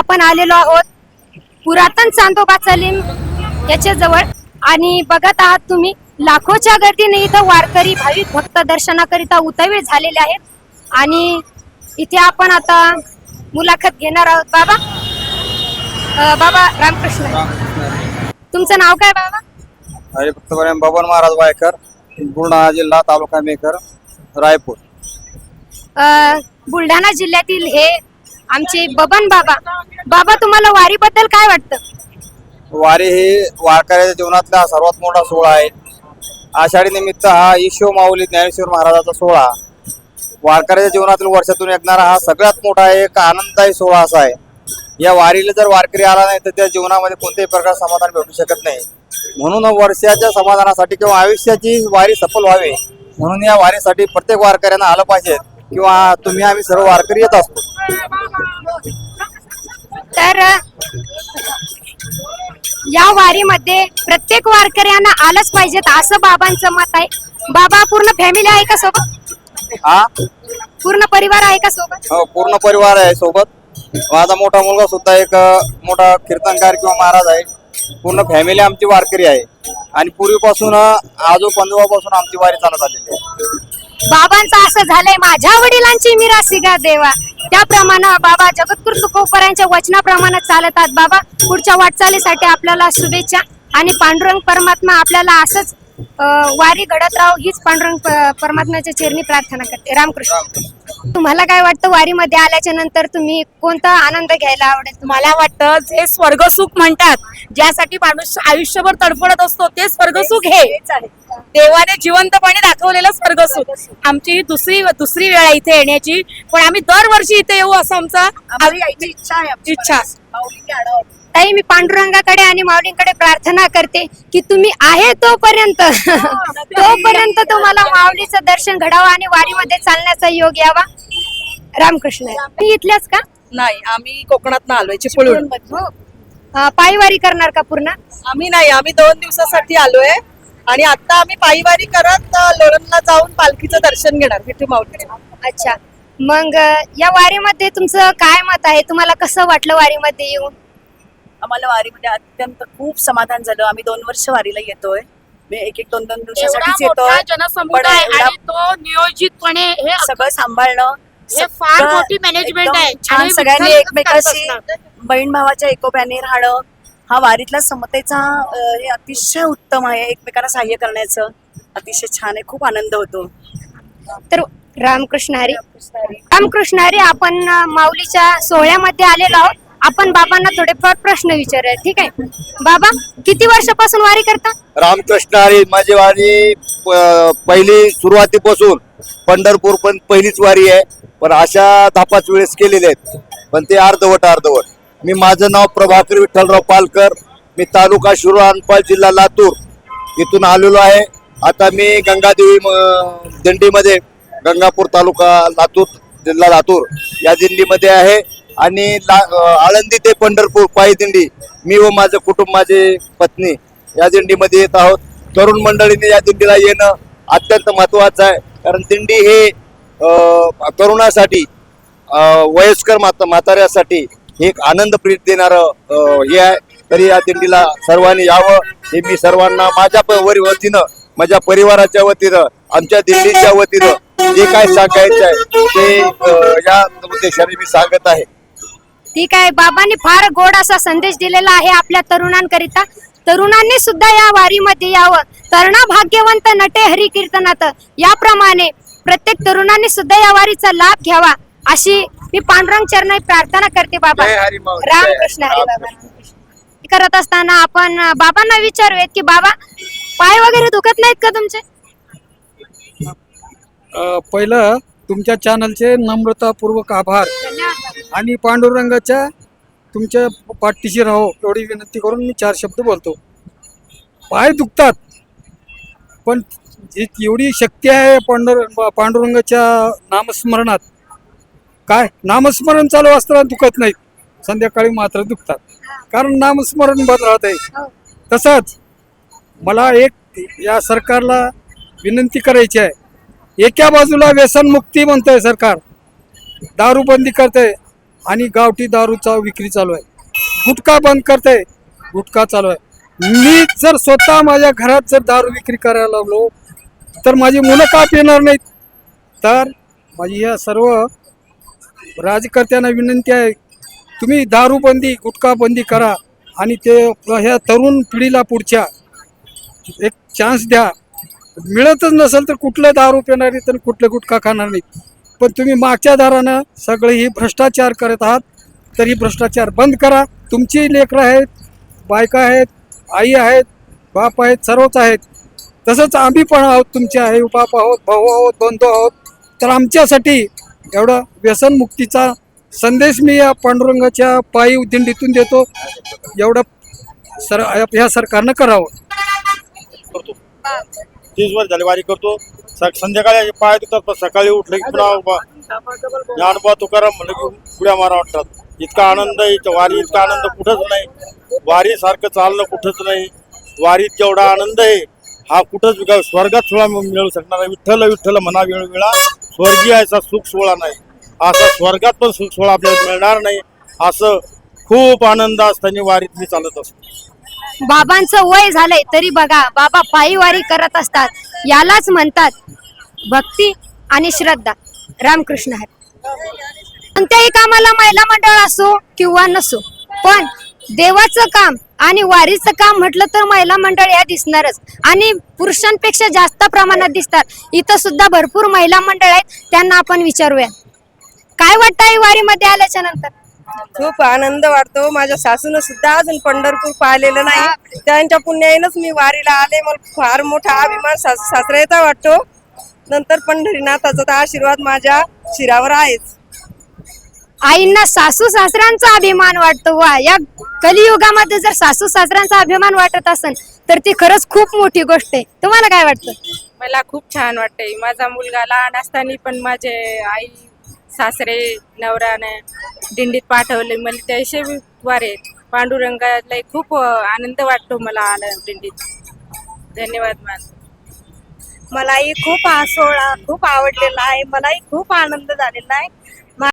आपण आलेलो आहोत. पुरातन चांदोबाचा लिंब याच्या जवळ. आणि बघत आहात तुम्ही लाखोच्या गर्दीने इथं वारकरी भाविक भक्त दर्शनाकरिता उतावीळ झालेले आहेत. आणि इथे आपण आता मुलाखत घेणार आहोत. बाबा बाबा रामकृष्ण. तुमचं नाव काय बाबा? बबन महाराज वायकर बुलढाणा जिल्हा तालुका मेकर रायपूर. अं, बुलढाणा जिल्ह्यातील हे आमचे बबन बाबा बाबा तुम्हाला वारीबद्दल काय वाटतं? वारी ही वारकऱ्याच्या जीवनातला सर्वात मोठा सोहळा आहे. आषाढी निमित्त हा ईशो माऊली ज्ञानेश्वर महाराजाचा सोहळा. वारकऱ्याच्या जीवनातील वर्षातून येणारा हा सगळ्यात मोठा एक आनंददायी सोहळा असा आहे. या वारीला जर वारकरी आला नाही तर त्या जीवनामध्ये कोणत्याही प्रकार समाधान भेटू शकत नाही. म्हणून वर्षाच्या समाधानासाठी किंवा आयुष्याची वारी सफल व्हावी म्हणून या वारीसाठी प्रत्येक वारकऱ्यांना आलं पाहिजे किंवा तुम्ही आम्ही सर्व वारकरी येत असतो. तर या वारीमध्ये प्रत्येक वारकऱ्यांना आलंच पाहिजेत असं बाबांचं मत आहे. बाबा पूर्ण फॅमिली आहे का सोबत? हा? पूर्ण परिवार आहे का सोबत? हो पूर्ण परिवार आहे सोबत. माझा मोठा मुलगा सुद्धा एक अ, मोठा कीर्तनकार किंवा महाराज आहे. पूर्ण फॅमिली आमची वारकरी आहे. आणि पूर्वीपासून अ, आजो पंजोबापासून आमची वारी चालत आलेली आहे. बाबांचं असं झालंय माझ्या वडिलांची मिरासी गा देवा. त्याप्रमाणे बाबा जगद्गुरु तुकोबरायांच्या वचनाप्रमाणे चालतात बाबा पुढच्या वाटचालीसाठी आपल्याला शुभेच्छा आणि पांडुरंग परमात्मा आपल्याला असंच वारी घडत राहू हीच पांडुरंग परमात्म्याच्या चेरणी प्रार्थना करते. रामकृष्ण. तुम्हाला काय वाटतं वारीमध्ये आल्याच्यानंतर तुम्ही कोणता आनंद घ्यायला आवडेल मला वाटतं जे स्वर्गसुख म्हणतात ज्यासाठी माणूस आयुष्यभर तडफडत असतो ते स्वर्गसुख हे. देवाने जिवंतपणे दाखवलेलं स्वर्गसुख आमची ही दुसरी दुसरी वेळ आहे इथे येण्याची. पण आम्ही दरवर्षी इथे येऊ असं आमचा इच्छा आहे इच्छा. ताई मी पांडुरंगाकडे आणि माऊलींकडे प्रार्थना करते की तुम्ही आहे तोपर्यंत तोपर्यंत तुम्हाला माऊलीचं दर्शन घडावं आणि वारीमध्ये चालण्याचा योग यावा. रामकृष्ण तुम्ही इथल्याच का? नाही आम्ही कोकणात आलोय चिपळूण. हो पायवारी करणार का पूर्ण? आम्ही नाही आम्ही दोन दिवसासाठी आलोय. आणि आता आम्ही पायीवारी करत लोणंदला जाऊन पालखीचं दर्शन घेणार विठू माऊली अच्छा. मग या वारीमध्ये तुमचं काय मत आहे? तुम्हाला कसं वाटलं वारीमध्ये येऊन? आम्हाला वारीमध्ये अत्यंत खूप समाधान झालं. आम्ही दोन वर्ष वारीला येतोय. मी एक एक दोन दोन दिवसासाठीच येतोय. जनसमुदाय पण एवढा- आणि तो नियोजितपणे हे सगळं सांभाळणं हे फार सगळं मोठी एकदम आहे. छान आणि सगळ्यांनी एकमेकाशी करत बहीण भावाच्या एकोप्याने राहणं हा वारीतला समतेचा अं, हे अतिशय उत्तम आहे एकमेकांना सहाय्य करण्याचं. अतिशय छान आहे. खूप आनंद होतो. तर रामकृष्ण हरी. रामकृष्ण हरी आपण अं, माऊलीच्या सोहळ्यामध्ये आलेलो आहोत. आपण बाबांना थोडेफार प्रश्न विचारूया ठीक आहे? बाबा किती वर्षापासून वारी करता? रामकृष्ण हरी माझी वारी प- पहिली सुरुवातीपासून. पंढरपूर पण पहिलीच वारी आहे पण अशा दहा पाच वेळेस केलेले आहेत. पण ते अर्धवट अर्धवट. मी माझं नाव प्रभाकर विठ्ठलराव पालकर मी तालुका शिरूर जिल्हा लातूर इथून आलेलो आहे. आता मी गंगादेवी म- दिंडीमध्ये गंगापूर तालुका लातूर जिल्हा लातूर या दिंडीमध्ये आहे. आणि ला- आळंदी ते पंढरपूर पायी दिंडी मी व माझं कुटुंब माझी पत्नी या दिंडीमध्ये येत आहोत. तरुण मंडळीने या दिंडीला येणं अत्यंत महत्वाचं आहे. कारण दिंडी हे तरुणासाठी वयस्कर माता म्हाताऱ्यासाठी एक आनंद प्रीत देणार हे आहे. तरी या दिंडीला सर्वांनी यावं. हे मी सर्वांना माझ्या वरी वतीनं माझ्या परिवाराच्या वतीनं आमच्या दिंडीच्या वतीनं जे काय सांगायचं आहे ते या उद्देशाने मी सांगत आहे. ठीक आहे. बाबांनी फार गोड असा संदेश दिलेला आहे आपल्या तरुणांकरिता. तरुणांनी सुद्धा या वारीमध्ये यावं. तरणा भाग्यवंत नटे हरी कीर्तनात याप्रमाणे प्रत्येक तरुणांनी सुद्धा या वारीचा लाभ घ्यावा. अशी मी पांडुरंग चरणी प्रार्थना करते बाबा. रामकृष्ण. हरी बाबा. करत असताना आपण बाबांना विचारूयात की बाबा पाय वगैरे दुखत नाहीत का तुमचे? अ, पहिलं तुमच्या चॅनलचे नम्रतापूर्वक आभार. आणि पांडुरंगाच्या तुमच्या पाठीशी राहो एवढी विनंती करून मी चार शब्द बोलतो. पाय दुखतात पण एवढी शक्ती आहे पांडुर पांडुरंगाच्या नामस्मरणात काय? नामस्मरण चालू असताना दुखत नाहीत. संध्याकाळी मात्र दुखतात. कारण नामस्मरण बंद राहत आहे. तसंच मला एक या सरकारला विनंती करायची आहे. एका बाजूला व्यसनमुक्ती म्हणतंय सरकार. दारूबंदी करतंय. आणि गावठी दारूचा विक्री चालू आहे. गुटखा बंद करते. गुटखा चालू आहे. मी जर स्वतः माझ्या घरात जर दारू विक्री करायला लागलो तर माझी मुलं का पिणार नाहीत? तर माझी या सर्व राजकर्त्यांना विनंती आहे तुम्ही दारूबंदी गुटखाबंदी करा आणि ते ह्या तरुण पिढीला पुढच्या एक चान्स द्या. मिळतच नसेल तर कुठलं दारू पिणार नाही तर कुठलं गुटखा खाणार नाही पण तुम्ही मागच्या दारानं सगळे ही भ्रष्टाचार करत आहात तर ही भ्रष्टाचार बंद करा. तुमची लेकरं आहेत बायका आहेत आई आहेत बाप आहेत सर्वच आहेत. तसंच आम्ही पण आहोत तुमचे आई बाप आहोत भाऊ आहोत बंधू आहोत. तर आमच्यासाठी एवढा व्यसनमुक्तीचा संदेश मी या पांडुरंगाच्या पायी दिंडीतून देतो. एवढं सर ह्या सरकारनं करावं. करतो. तीस वर्ष झाले वारी करतो. संध्याकाळी पाय दुखतात पण सकाळी उठलं की पुन्हा ज्ञानबा तुकाराम म्हणलं की उड्या मारा वाटतात. इतका आनंद आहे वारी इतका आनंद कुठंच नाही. वारी सारखं चालणं कुठंच नाही. वारीत जेवढा आनंद आहे हा कुठंच स्वर्गात सोहळा मिळू शकणार विठ्ठल विठ्ठल म्हणा वेळवेळा स्वर्गीय असा सुख सोहळा नाही. असा स्वर्गात पण सुख सोहळा आपल्याला मिळणार नाही. असं खूप आनंद असताना वारीत मी चालत असतो. बाबांचं वय झालंय तरी बघा बाबा पायी वारी करत असतात. यालाच म्हणतात भक्ती आणि श्रद्धा. रामकृष्ण हरी. कोणत्याही कामाला महिला मंडळ असो किंवा नसो पण देवाचं काम आणि वारीचं काम म्हटलं तर महिला मंडळ या दिसणारच. आणि पुरुषांपेक्षा जास्त प्रमाणात दिसतात. इथं सुद्धा भरपूर महिला मंडळ आहेत त्यांना आपण विचारूया. काय वाटतं वारीमध्ये आल्याच्यानंतर? खूप आनंद वाटतो. माझ्या सासून सुद्धा अजून पंढरपूर पाहिलेलं नाही. त्यांच्या पुण्याईनच मी वारीला आले. मला फार मोठा अभिमान सासू सासऱ्याचा वाटतो. नंतर पंढरीनाथाचा तर आशीर्वाद माझ्या शिरावर आहेच. आईंना सासू सासऱ्यांचा अभिमान वाटतो वा. या कलियुगामध्ये जर सासू सासऱ्यांचा अभिमान वाटत असेल तर ती खरंच खूप मोठी गोष्ट आहे. तुम्हाला काय वाटतं? मला खूप छान वाटतंय. माझा मुलगा लहान असताना पण माझे आई सासरे नवरानं दिंडीत पाठवले. मला त्याशे वारे पांडुरंगाला खूप आनंद वाटतो मला आला दिंडीत. धन्यवाद मान मलाही खूप हा सोहळा खूप आवडलेला आहे. मलाही खूप आनंद झालेला आहे.